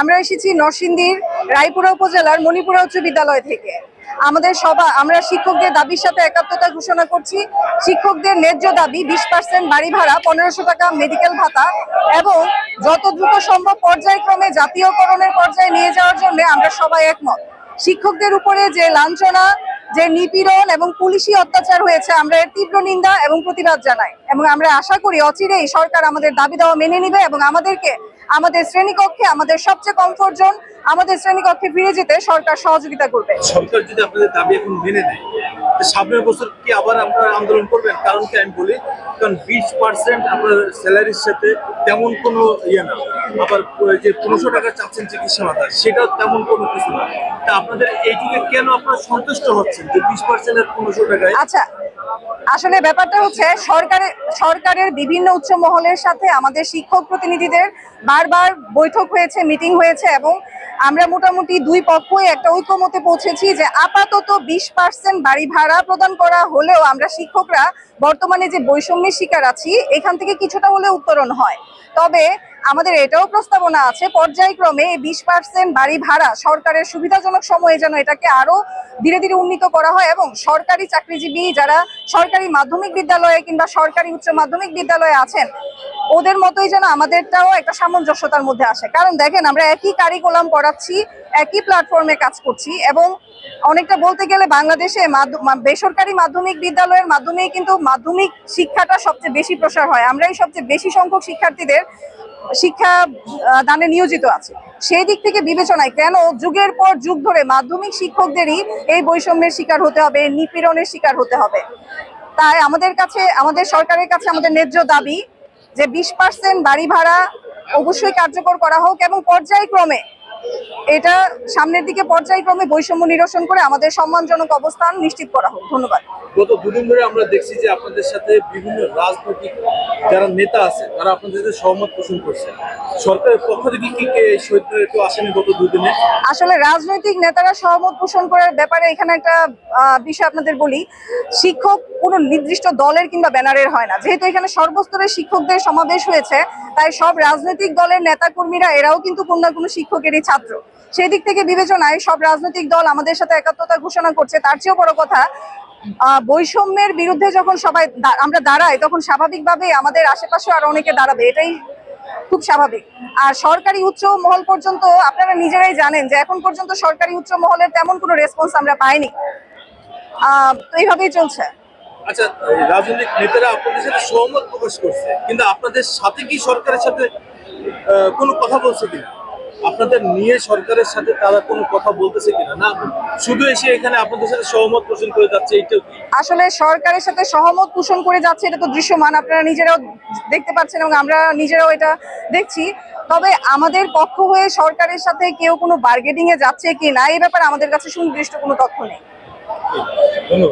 আমরা এসেছি নরসিংদীর রায়পুরা উপজেলার মণিপুরা উচ্চ বিদ্যালয় থেকে। আমাদের সভা আমরা শিক্ষকদের দাবির সাথে একাত্মতা ঘোষণা করছি। শিক্ষকদের ন্যায্য দাবি বিশ পার্সেন্ট বাড়ি ভাড়া, পনেরোশো টাকা মেডিকেল ভাতা এবং যত দ্রুত সম্ভব পর্যায়ক্রমে জাতীয়করণের পর্যায়ে নিয়ে যাওয়ার জন্য আমরা সবাই একমত। শিক্ষকদের উপরে যে লাঞ্ছনা, যে নিপীড়ন এবং পুলিশি অত্যাচার হয়েছে, আমরা এর তীব্র নিন্দা এবং প্রতিবাদ জানাই। এবং আমরা আশা করি অচিরেই সরকার আমাদের দাবি দেওয়া মেনে নিবে এবং আমাদেরকে আমাদের শ্রেণীকক্ষে আমাদের সবচেয়ে কমফোর্ট জোন আমাদের শ্রেণীকক্ষে ফিরে যেতে সরকার সহযোগিতা করবে। সরকার যদি আপনাদের দাবি এখন মেনে নেয় সামনের বছর কি আবার আপনারা আন্দোলন করবেন? কারণ কি আমি বলি কারণ বিশ পার্সেন্ট আপনার স্যালারির সাথে তেমন কোনো ইয়ে না। আবার যে পনেরোশো টাকা চাচ্ছেন চিকিৎসা ভাতা সেটা তেমন কোনো কিছু না। তা আপনাদের এইটুকু কেন আপনারা সন্তুষ্ট হচ্ছেন যে বিশ পার্সেন্ট আর পনেরোশো টাকায়? আচ্ছা আসলে ব্যাপারটা হচ্ছে সরকারের সরকারের বিভিন্ন উচ্চ মহলের সাথে আমাদের শিক্ষক প্রতিনিধিদের বারবার বৈঠক হয়েছে, মিটিং হয়েছে এবং আমরা মোটামুটি দুই পক্ষই একটা ঐক্যমতে পৌঁছেছি যে আপাতত বিশ পার্সেন্ট বাড়ি ভাড়া প্রদান করা হলেও আমরা শিক্ষকরা বর্তমানে যে বৈষম্যের শিকার আছি, এখান থেকে কিছুটা হলে উত্তরণ হয়। তবে আমাদের এটাও প্রস্তাবনা আছে, পর্যায়ক্রমে বিশ পার্সেন্ট বাড়ি ভাড়া সরকারের সুবিধাজনক সময়ে যেন এটাকে আরও ধীরে ধীরে উন্নীত করা হয় এবং সরকারি চাকরিজীবী যারা সরকারি মাধ্যমিক বিদ্যালয়ে কিংবা সরকারি উচ্চ মাধ্যমিক বিদ্যালয়ে আছেন, ওদের মতোই যেন আমাদেরটাও একটা সামঞ্জস্যতার মধ্যে আসে। কারণ দেখেন, আমরা একই কারিকুলাম পড়াচ্ছি একই প্ল্যাটফর্মে কাজ করছি এবং অনেকটা বলতে গেলে বাংলাদেশে বেসরকারি মাধ্যমিক বিদ্যালয়ের মাধ্যমে কিন্তু মাধ্যমিক শিক্ষাটা সবচেয়ে বেশি প্রসার হয়। আমরাই সবচেয়ে বেশি সংখ্যক শিক্ষার্থীদের শিক্ষা দানে নিয়োজিত আছে। সেই দিক থেকে বিবেচনায় কেন যুগের পর যুগ ধরে মাধ্যমিক শিক্ষকদেরই এই বৈষম্যের শিকার হতে হবে নিপীড়নের শিকার হতে হবে? তাই আমাদের কাছে, আমাদের সরকারের কাছে আমাদের ন্যায্য দাবি যে বিশ পার্সেন্ট বাড়ি ভাড়া অবশ্যই কার্যকর করা হোক এবং পর্যায়ক্রমে এটা সামনের দিকে পর্যায়ক্রমে বৈষম্য নিরসন করে আমাদের সম্মানজনক অবস্থান নিশ্চিত করা হোক। ধন্যবাদ। গত দুদিন ধরে আমরা দেখছি যে আপনাদের সাথে বিভিন্ন রাজনৈতিক যারা নেতা আছে তারা আপনাদের সাথে সহমত পোষণ করছে। সরকারের পক্ষ থেকে কি কে এই শহীদ কেউ আসেনি গত দুদিনে? আসলে রাজনৈতিক নেতারা সহমত পোষণ করার ব্যাপারে এখানে একটা বিষয় আপনাদের বলি। শিক্ষক কোনো নির্দিষ্ট দলের কিংবা ব্যানারের হয় না। যেহেতু এখানে সর্বস্তরের শিক্ষকদের সমাবেশ হয়েছে তাই সব রাজনৈতিক দলের নেতাকর্মীরা এরাও কিন্তু কোনো না কোনো শিক্ষকেরই ছাত্র সেই দিক থেকে বিবেচনায় সব রাজনৈতিক দল আমাদের সাথে একাত্মতা ঘোষণা করছে, তার চেয়েও বড় কথা বৈষম্যের বিরুদ্ধে যখন সবাই আমরা দাঁড়াই, তখন স্বাভাবিকভাবেই আমাদের আশেপাশে আর অনেকে দাঁড়াবে, এটাই খুব স্বাভাবিক। আর সরকারি উচ্চ মহল পর্যন্ত আপনারা নিজেরাই জানেন যে এখন পর্যন্ত সরকারি উচ্চ মহলের তেমন কোনো রেসপন্স আমরা পাইনি। এইভাবেই চলছে। আচ্ছা রাজনৈতিক নেতারা আপনাদের সাথে সহমত প্রকাশ করছে, কিন্তু আপনাদের সাথে কি সরকারের সাথে কোনো কথা বলছে কিনা? আপনাদের নিয়ে সরকারের সাথে তারা কোনো কথা বলতেছে কিনা? না শুধু এসে এখানে আপনাদের সাথে সহমত পোষণ করে যাচ্ছে এইটাও কি? আসলে সরকারের সাথে সহমত পোষণ করে যাচ্ছে এটা তো দৃশ্যমান আপনারা নিজেরাও দেখতে পাচ্ছেন এবং আমরা নিজেরাও এটা দেখছি। তবে আমাদের পক্ষ হয়ে সরকারের সাথে কেউ কোনো বার্গেনিং এ যাচ্ছে কি না এই ব্যাপারে আমাদের কাছে সুনির্দিষ্ট কোনো তথ্য নেই। ধন্যবাদ।